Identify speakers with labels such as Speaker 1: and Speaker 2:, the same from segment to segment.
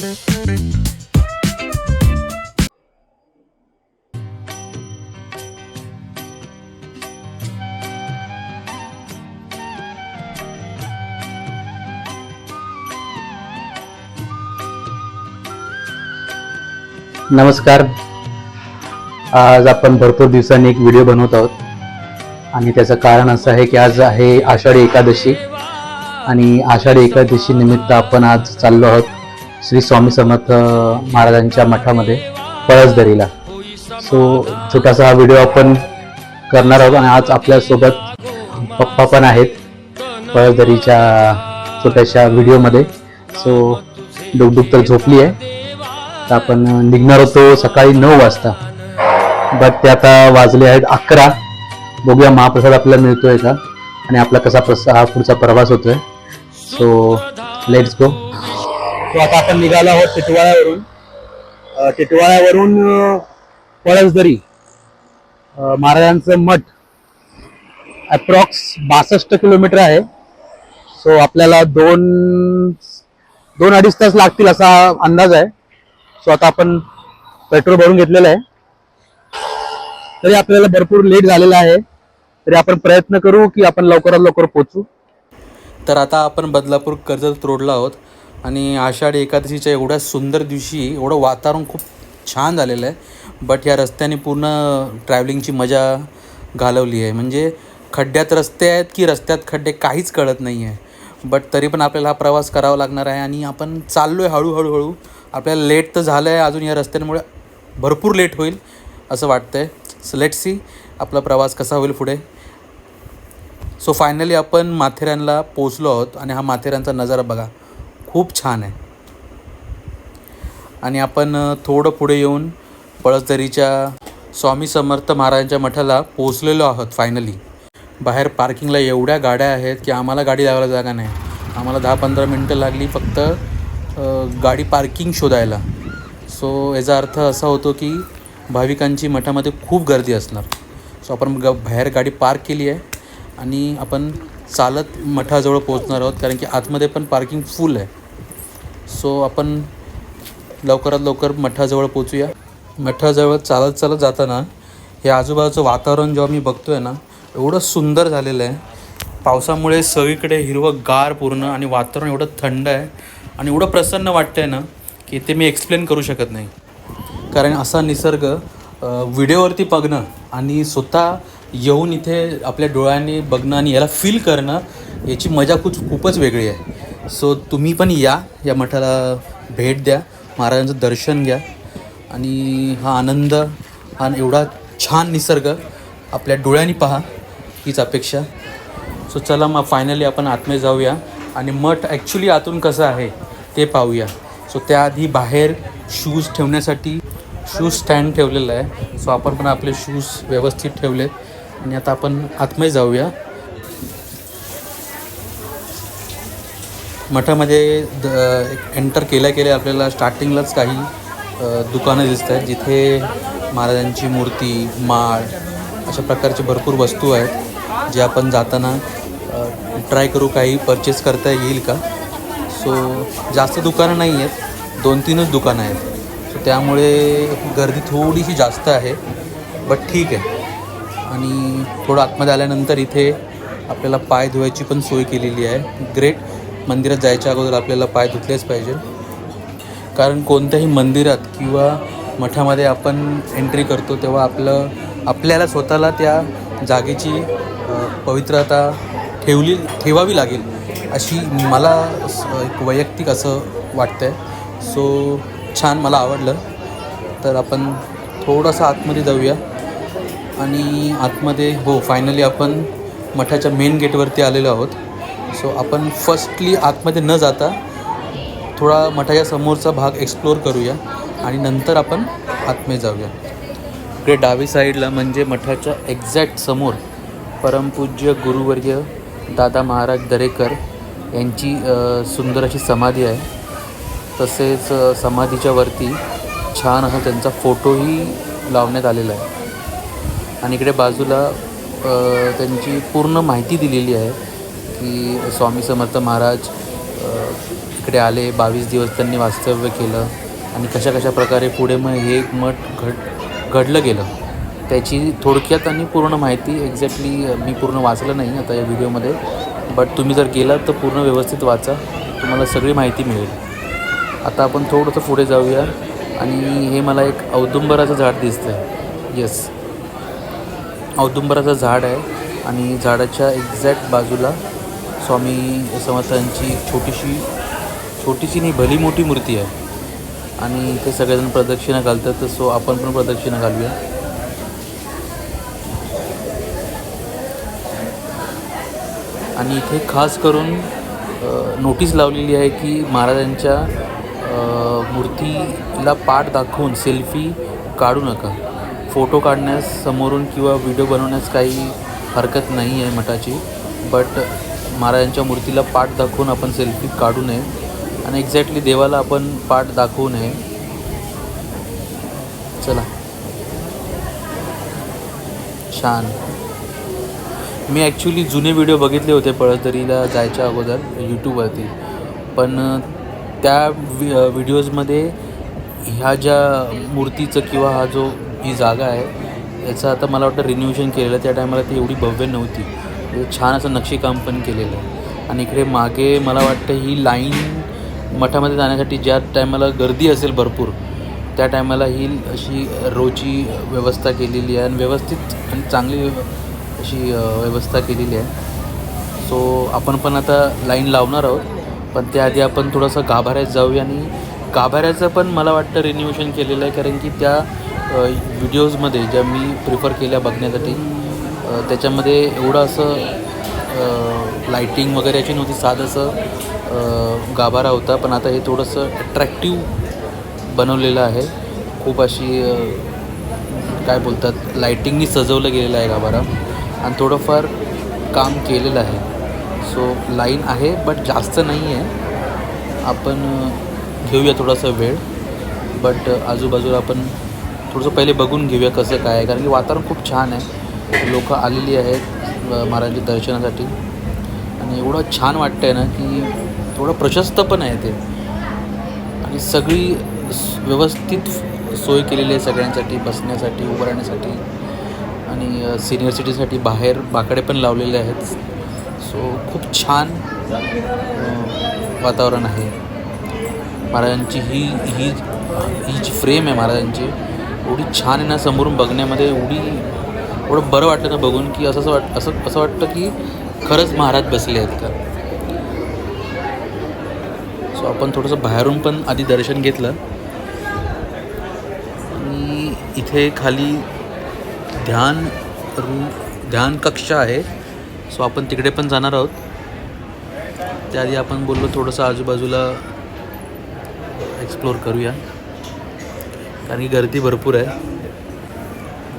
Speaker 1: नमस्कार. आज आपण भरपूर दिवसांनी एक व्हिडिओ बनवत आहोत. आणि त्याचं कारण असं आहे की आज आहे आषाढी एकादशी. आणि आषाढी एकादशी निमित्त आपण आज चाललो आहोत. श्री स्वामी समर्थ महाराजांच्या मठामध्ये पळसदरीला सो छोटासा हा व्हिडिओ आपण करणार आहोत आणि आज आपल्यासोबत पप्पा पण आहेत पळसदरीच्या छोट्याशा व्हिडिओमध्ये सो डुकडुक तर झोपली आहे. तर आपण निघणार होतो सकाळी नऊ वाजता. बट ते आता वाजले आहेत अकरा. बघूया महाप्रसाद आपल्याला मिळतोय का? आणि आपला कसा प्रसा हा पुढचा प्रवास होतोय. सो लेट्स गो तो आता आपण निघालो आहोत टिटवाळ्यावरून टिटवाळ्यावरून पळसदरी महाराजांचं मठ अप्रॉक्स बासष्ट किलोमीटर आहे. सो आपल्याला दोन दोन अडीच तास लागतील असा अंदाज आहे. सो आता आपण पेट्रोल भरून घेतलेलं आहे. तरी आपल्याला भरपूर लेट झालेला आहे. तरी आपण प्रयत्न करू की आपण लवकरात लवकर पोचू
Speaker 2: तर आता आपण बदलापूर कर्जत रोडला आहोत. आणि आषाढी एकादशीच्या एवढ्या सुंदर दिवशी एवढं वातावरण खूप छान झालेलं आहे. बट या रस्त्याने पूर्ण ट्रॅव्हलिंगची मजा घालवली आहे. म्हणजे खड्ड्यात रस्ते आहेत की रस्त्यात खड्डे काहीच कळत नाही आहे. बट तरी पण आपल्याला हा प्रवास करावा लागणार आहे आणि आपण चाललो आहे हळूहळू हळू आपल्याला लेट तर झालं आहे अजून या रस्त्यांमुळे भरपूर लेट होईल असं वाटतं आहे सो लेट सी आपला प्रवास कसा होईल पुढे. सो फायनली आपण माथेरानला पोचलो आहोत आणि हा माथेरानचा नजारा बघा. खूप छान आहे. आणि आपण थोडं पुढे येऊन पळसदरीच्या स्वामी समर्थ महाराजांच्या मठाला पोचलेलो आहोत फायनली बाहेर पार्किंगला एवढ्या गाड्या आहेत की आम्हाला गाडी लावायला जागा नाही. आम्हाला दहा पंधरा मिनटं लागली फक्त गाडी पार्किंग शोधायला. सो याचा अर्थ असा होतो की भाविकांची मठामध्ये खूप गर्दी असणार. सो आपण ग बाहेर गाडी पार्क केली आहे आणि आपण चालत मठाजवळ पोहोचणार आहोत कारण की आतमध्ये पण पार्किंग फुल आहे. सो आपण लवकरात लवकर मठाजवळ पोचूया. मठाजवळ चालत चालत जाताना हे आजूबाजूचं वातावरण जेव्हा मी बघतोय ना एवढं सुंदर झालेलं आहे. पावसामुळे सगळीकडे हिरवं गार पूर्ण आणि वातावरण एवढं थंड आहे आणि एवढं प्रसन्न वाटतंय ना की ते मी एक्सप्लेन करू शकत नाही. कारण असा निसर्ग व्हिडिओवरती बघणं आणि स्वतः येऊन इथे आपल्या डोळ्यांनी बघणं आणि याला फील करणं याची मजा खूप खूपच वेगळी आहे. सो तुम्ही पण या या मठाला भेट द्या महाराजांचं दर्शन घ्या. आणि हा आनंद हा एवढा छान निसर्ग आपल्या डोळ्यांनी पहा हीच अपेक्षा. सो चला मग फायनली आपण आतमध्ये जाऊया. आणि मठ ॲक्च्युली आतून कसं आहे ते पाहूया. सो त्याआधी बाहेर शूज ठेवण्यासाठी शूज स्टँड ठेवलेलं आहे. सो आपण पण आपले शूज व्यवस्थित ठेवलेत. आणि आता आपण आतमध्ये जाऊया. मठामध्ये द एंटर केल्या केल्या आपल्याला स्टार्टिंगलाच काही दुकानं दिसत आहेत जिथे महाराजांची मूर्ती माळ अशा प्रकारचे भरपूर वस्तू आहेत जे आपण जाताना ट्राय करू काही परचेस करता येईल का? सो जास्त दुकानं नाही आहेत दोन तीनच दुकानं आहेत. सो त्यामुळे गर्दी थोडीशी जास्त आहे बट ठीक आहे. आणि थोडं आतमध्ये आल्यानंतर इथे आपल्याला पाय धुवायची पण सोय केलेली आहे. ग्रेट मंदिरात जायच्या अगोदर आपल्याला पाय धुतलेच पाहिजे. कारण कोणत्याही मंदिरात किंवा मठामध्ये आपण एंट्री करतो तेव्हा आपलं आपल्याला स्वतःला त्या जागेची पवित्रता ठेवली ठेवावी लागेल अशी मला एक वैयक्तिक असं वाटतं आहे सो छान मला आवडलं. तर आपण थोडंसं आतमध्ये जाऊया. आणि आतमध्ये हो फायनली आपण मठाच्या मेन गेटवरती आलेलो आहोत. सो आपण फर्स्टली आतमध्ये न जाता थोडा मठाच्या समोरचा भाग एक्सप्लोर करूया आणि नंतर आपण आतमध्ये जाऊया. इकडे डावी साईडला म्हणजे मठाच्या एक्झॅक्ट समोर परमपूज्य गुरुवर्य दादा महाराज दरेकर यांची सुंदर अशी समाधी आहे. तसेच समाधीच्या वरती छान असा त्यांचा फोटोही लावण्यात आलेला आहे. आणि इकडे बाजूला त्यांची पूर्ण माहिती दिलेली आहे. की स्वामी समर्थ महाराज इकडे आले बावीस दिवस त्यांनी वास्तव्य केलं आणि कशा कशा प्रकारे पुढे मग हे मठ घड घडलं गेलं त्याची थोडक्यात आणि पूर्ण माहिती एक्झॅक्टली मी पूर्ण वाचलं नाही आता या व्हिडिओमध्ये. बट तुम्ही जर गेलात तर पूर्ण व्यवस्थित वाचा तुम्हाला सगळी माहिती मिळेल. आता आपण थोडंसं पुढे जाऊया आणि हे मला एक औदुंबराचं झाड दिसतं आहे येस औदुंबराचं झाड आहे आणि झाडाच्या एक्झॅक्ट बाजूला स्वामी समर्थांची छोटीशी छोटीशी नाही भली मोठी मूर्ती आहे. आणि ते सगळेजण प्रदक्षिणा घालतात तर सो आपण पण प्रदक्षिणा घालूया. आणि इथे खास करून नोटीस लावलेली आहे की महाराजांच्या मूर्तीला पाठ दाखवून सेल्फी काढू नका. फोटो काढण्यास समोरून किंवा व्हिडिओ बनवण्यास काही हरकत नाही आहे मठाची. बट महाराजांच्या मूर्तीला पाठ दाखवून आपण सेल्फी काढू नये. आणि एक्झॅक्टली देवाला आपण पाठ दाखवू नये. चला. छान. मी ॲक्च्युली जुने व्हिडिओ बघितले होते पळसदरीला जायच्या अगोदर यूट्यूबवरती पण त्या वि व्हिडिओजमध्ये ह्या ज्या मूर्तीचं किंवा हा जो ही जागा आहे याचं आता मला वाटतं रिन्युएशन केलेलं त्या टायमाला ती एवढी भव्य नव्हती. छान असं नक्षीकाम पण केलेलं आहे. आणि इकडे मागे मला वाटतं ही लाईन मठामध्ये जाण्यासाठी ज्या टायमाला गर्दी असेल भरपूर त्या टायमाला ही अशी रोची व्यवस्था केलेली आहे आणि व्यवस्थित आणि चांगली अशी व्यवस्था केलेली आहे. सो आपण पण आता लाईन लावणार आहोत पण त्याआधी आपण थोडंसं गाभाऱ्यात जाऊया आणि गाभाऱ्याचं पण मला वाटतं रिन्युएशन केलेलं आहे कारण की त्या व्हिडिओजमध्ये ज्या मी प्रिफर केल्या बघण्यासाठी त्याच्यामध्ये एवढं असं लाईटिंग वगैरे याची नव्हती साधं असं गाभारा होता. पण आता हे थोडंसं अट्रॅक्टिव्ह बनवलेलं आहे. खूप अशी काय बोलतात लाईटिंगनी सजवलं गेलेलं आहे गाभारा. आणि थोडंफार काम केलेलं आहे. सो लाईन आहे बट जास्त नाही आहे आपण घेऊया थोडासा वेळ. बट आजूबाजूला आपण थोडंसं पहिले बघून घेऊया कसं काय आहे. कारण की वातावरण खूप छान आहे. लोक आलेली आहेत महाराजांच्या दर्शनासाठी. आणि एवढं छान वाटतं आहे ना की थोडं प्रशस्त पण आहे ते. आणि सगळी व्यवस्थित सोय केलेली आहे सगळ्यांसाठी बसण्यासाठी उभं राहण्यासाठी. आणि सिनियर सिटीसाठी बाहेर बाकडे पण लावलेले आहेत. सो खूप छान वातावरण आहे. महाराजांची ही ही ही जी फ्रेम आहे महाराजांची एवढी छान आहे ना समोरून बघण्यामध्ये एवढी एवढं बरं वाटतं ना बघून की असं असं वाट असं असं वाटतं की खरंच महाराज बसले आहेत का? सो आपण थोडंसं बाहेरून पण आधी दर्शन घेतलं. आणि इथे खाली ध्यान रूम ध्यान कक्ष आहे. सो आपण तिकडे पण जाणार आहोत. त्याआधी आपण बोललो थोडंसं आजूबाजूला एक्सप्लोर करूया. कारण की गर्दी भरपूर आहे.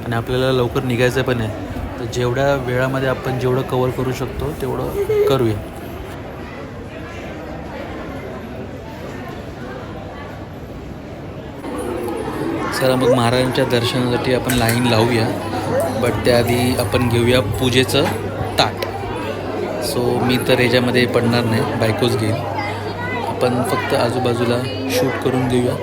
Speaker 2: आणि आपल्याला लवकर निघायचं पण आहे. तर जेवढ्या वेळामध्ये आपण जेवढं कवर करू शकतो तेवढं करूया. चला मग महाराजांच्या दर्शनासाठी आपण लाईन लावूया. बट त्याआधी आपण घेऊया पूजेचं ताट. सो मी तर याच्यामध्ये पडणार नाही बायकोच घेईल. आपण फक्त आजूबाजूला शूट करून घेऊया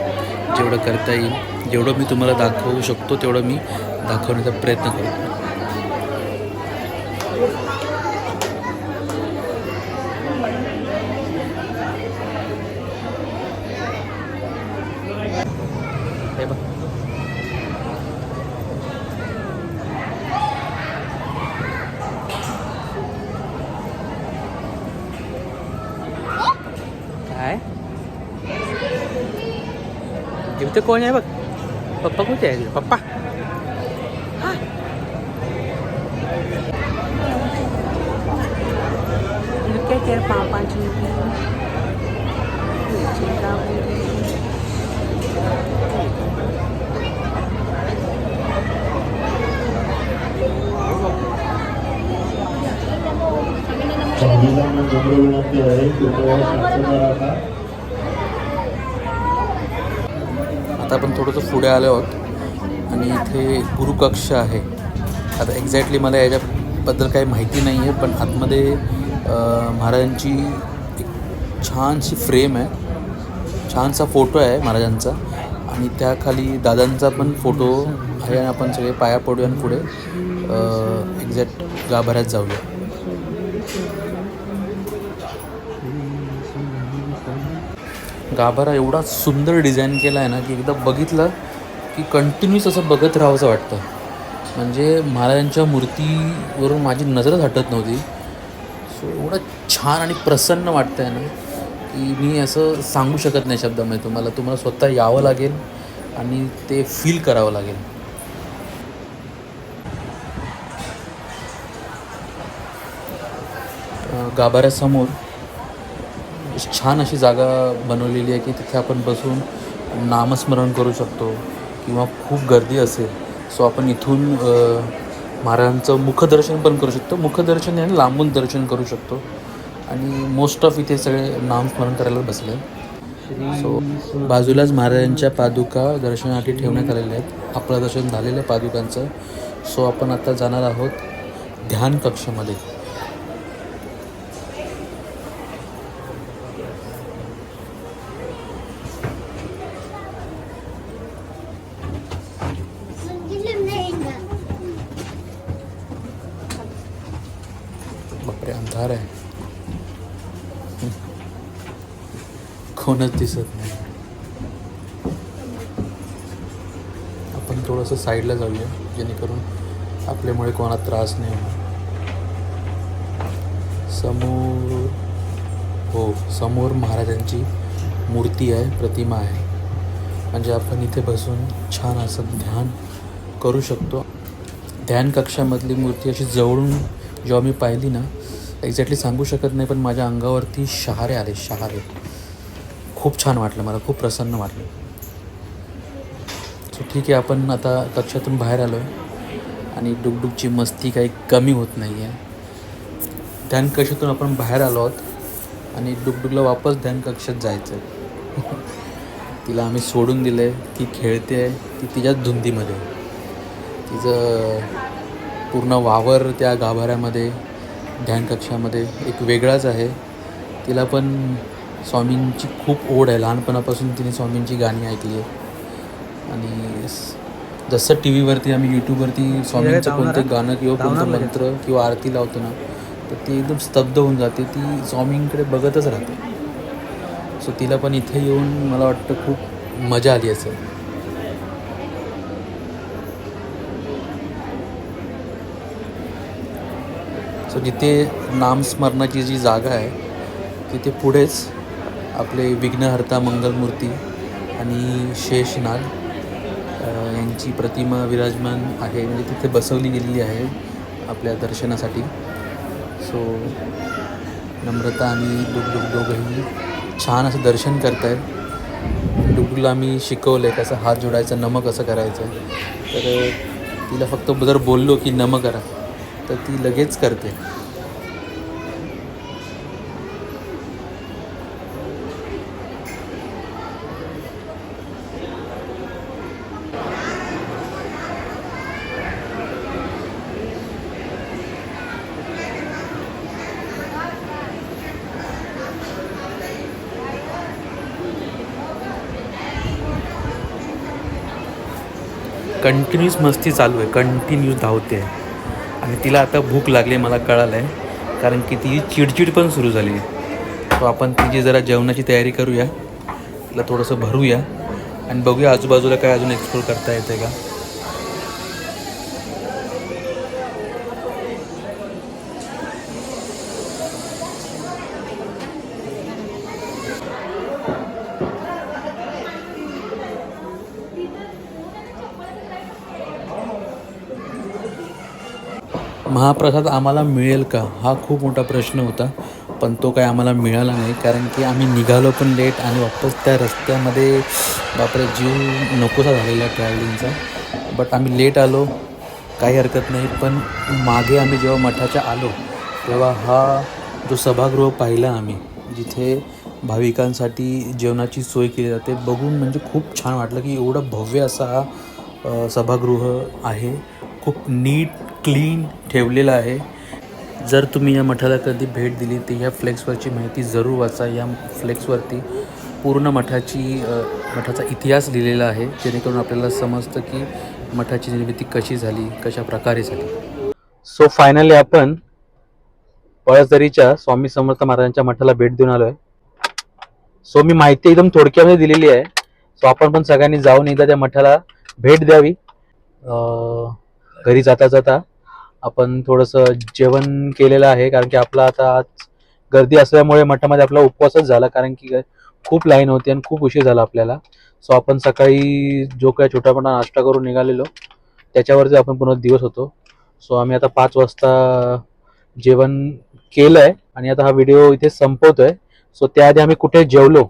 Speaker 2: जेवढं करता येईल. जेवढं मी तुम्हाला दाखवू शकतो तेवढं मी दाखवण्याचा प्रयत्न करू. बघ. काय? इथं कोण आहे बघ? 어떤 지
Speaker 3: 바빠 이렇게 제일
Speaker 4: 바빠 주는 정기장님 정보를 위한 때 교토 신청하라
Speaker 2: आता आपण थोडंसं पुढे आलो आहोत. आणि इथे गुरुकक्ष आहे. आता एक्झॅक्टली मला याच्याबद्दल काही माहिती नाही आहे पण आतमध्ये महाराजांची एक छानशी फ्रेम आहे. छानसा फोटो आहे महाराजांचा. आणि त्याखाली दादांचा पण फोटो आहे आणि आपण सगळे पाया पडूया आणि पुढे एक्झॅक्ट गाभाऱ्यात जाऊया. गाभारा एवढा सुंदर डिझाईन केला आहे ना की एकदा बघितलं की कंटिन्यूस असं बघत राहावंसं वाटतं. म्हणजे महाराजांच्या मूर्तीवरून माझी नजरच हटत नव्हती. सो एवढं छान आणि प्रसन्न वाटतं आहे ना की मी असं सांगू शकत नाही शब्दामध्ये तुम्हाला. तुम्हाला स्वतः यावं लागेल आणि ते फील करावं लागेल. गाभाऱ्यासमोर छान अशी जागा बनवलेली आहे की तिथे आपण बसून नामस्मरण करू शकतो किंवा खूप गर्दी असेल. सो आपण इथून महाराजांचं मुखदर्शन पण करू शकतो. मुखदर्शन आणि लांबून दर्शन करू शकतो. आणि मोस्ट ऑफ इथे सगळे नामस्मरण करायला बसले सो बाजूलाच महाराजांच्या पादुका दर्शनासाठी ठेवण्यात आलेल्या आहेत. आपलं दर्शन झालेलं आहे पादुकांचं. सो आपण आता जाणार आहोत ध्यान कक्षामध्ये बापरे अंधार आहे कोणच दिसत नाही. आपण थोडंसं साईडला जाऊया जेणेकरून आपल्यामुळे कोणाला त्रास नाही होणार. समोर हो समोर महाराजांची मूर्ती आहे प्रतिमा आहे. म्हणजे आपण इथे बसून छान असं ध्यान करू शकतो. ध्यान कक्षामधली मूर्ती अशी जवळून जेव्हा मी पाहिली ना एक्झॅक्टली सांगू शकत नाही पण माझ्या अंगावरती शहारे आले शहारे. खूप छान वाटलं मला खूप प्रसन्न वाटलं. सो ठीक आहे आपण आता कक्षातून बाहेर आलो आहे आणि डुगडुगची मस्ती काही कमी होत नाही आहे ध्यान कक्षातून आपण बाहेर आलो आहोत. आणि डुगडुगला वापस ध्यान कक्षात जायचं आहे तिला आम्ही सोडून दिलं आहे ती खेळते आहे. ती तिच्याच धुंदीमध्ये तिचं पूर्ण वावर त्या गाभाऱ्यामध्ये ध्यान कक्षामध्ये एक वेगळाच आहे. तिला पण स्वामींची खूप ओढ आहे. लहानपणापासून तिने स्वामींची गाणी ऐकली आहे. आणि जसं टी व्हीवरती आम्ही यूट्यूबवरती स्वामींचं कोणतं गाणं किंवा कोणतं मंत्र किंवा आरती लावतो ना तर ती एकदम स्तब्ध होऊन जाते. ती स्वामींकडे बघतच राहते. सो तिला पण इथे येऊन मला वाटतं खूप मजा आली असेल. सो जिथे नामस्मरणाची जी जागा आहे तिथे पुढेच आपले विघ्नहर्ता मंगलमूर्ती आणि शेषनाग यांची प्रतिमा विराजमान आहे. म्हणजे तिथे बसवली गेलेली आहे आपल्या दर्शनासाठी. सो नम्रता आणि डुगडुग दोघंही छान असं दर्शन करत आहेत मी शिकवलं आहे कसं हात जोडायचा नमक कसं करायचं. तर तिला फक्त जर बोललो की नम करा तर ती लगेच करते. कंटिन्यूस मस्ती चालू आहे. कंटिन्यूस धावते आहे. आणि तिला आता भूक लागली मला कळालं आहे कारण की ती चिडचिड पण सुरू झाली आहे. सो आपण तिची जरा जेवणाची तयारी करूया. तिला थोडंसं भरूया. आणि बघूया आजूबाजूला काय अजून एक्सप्लोर करता येते का. महाप्रसाद आम्हाला मिळेल का? हा खूप मोठा प्रश्न होता. पण तो काय आम्हाला मिळाला नाही. कारण की आम्ही निघालो पण लेट आणि वापस त्या रस्त्यामध्ये बापरे जीव नकोसा झालेला ट्रॅव्हलिंगचा. बट आम्ही लेट आलो. काही हरकत नाही. पण मागे आम्ही जेव्हा मठाच्या आलो तेव्हा हा जो सभागृह पाहिला आम्ही जिथे भाविकांसाठी जेवणाची सोय केली जाते बघून म्हणजे खूप छान वाटलं की एवढं भव्य असा हा सभागृह आहे. खूप नीट क्लीन ठेवलेलं आहे.
Speaker 5: जर तुम्ही या मठाला कधी भेट दिली तर ह्या फ्लेक्सवरची माहिती जरूर वाचा. या फ्लेक्सवरती पूर्ण मठाची मठाचा इतिहास लिहिलेला आहे. जेणेकरून आपल्याला समजतं की मठाची निर्मिती कशी झाली कशा प्रकारे झाली.
Speaker 2: सो फायनली आपण पळसदरीच्या स्वामी समर्थ महाराजांच्या मठाला भेट देऊन आलो आहे सो मी माहिती एकदम थोडक्यामध्ये दिलेली आहे. सो आपण पण सगळ्यांनी जाऊन एकदा त्या मठाला भेट द्यावी. घरी जाता जाता आपण थोडंसं जेवण केलेलं आहे कारण की आपला आता आज गर्दी असल्यामुळे मठामध्ये आपला उपवासच झाला कारण की खूप लाईन होती आणि खूप उशीर झाला आपल्याला. सो आपण सकाळी जो काही छोटापणा नाश्ता करून निघालेलो. त्याच्यावरती आपण पुन्हा दिवस होतो. सो आम्ही आता पाच वाजता जेवण केलं आहे आणि आता हा व्हिडिओ इथे संपवतो आहे सो त्याआधी आम्ही कुठे जेवलो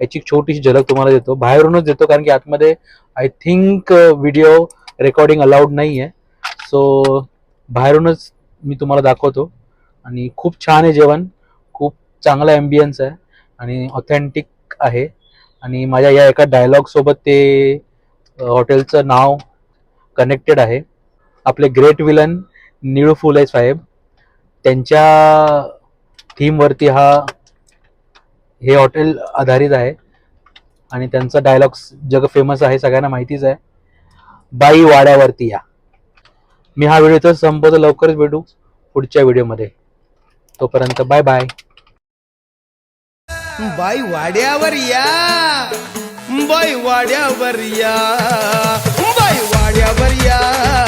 Speaker 2: याची एक छोटीशी झलक तुम्हाला देतो. बाहेरूनच देतो कारण की आतमध्ये I think video recording allowed नाही आहे सो बाहेरूनच मी तुम्हाला दाखवतो. आणि खूप छान आहे जेवण. खूप चांगला ॲम्बियन्स आहे. आणि ऑथेंटिक आहे. आणि माझ्या या एका डायलॉगसोबत ते हॉटेलचं नाव कनेक्टेड आहे. आपले ग्रेट विलन निळू फुले साहेब. त्यांच्या थीमवरती हा हे हॉटेल आधारित आहे. आणि त्यांचा डायलॉग्स जग फेमस आहे सगळ्यांना माहितीच आहे. बाई वाड्यावरती या. मी हा व्हिडिओ इथं संपवतो. लवकरच भेटू पुढच्या व्हिडिओमध्ये. तोपर्यंत बाय बाय.
Speaker 6: बाई वाड्यावर या. बाई वाड्यावर या. बाई वाड्यावर या.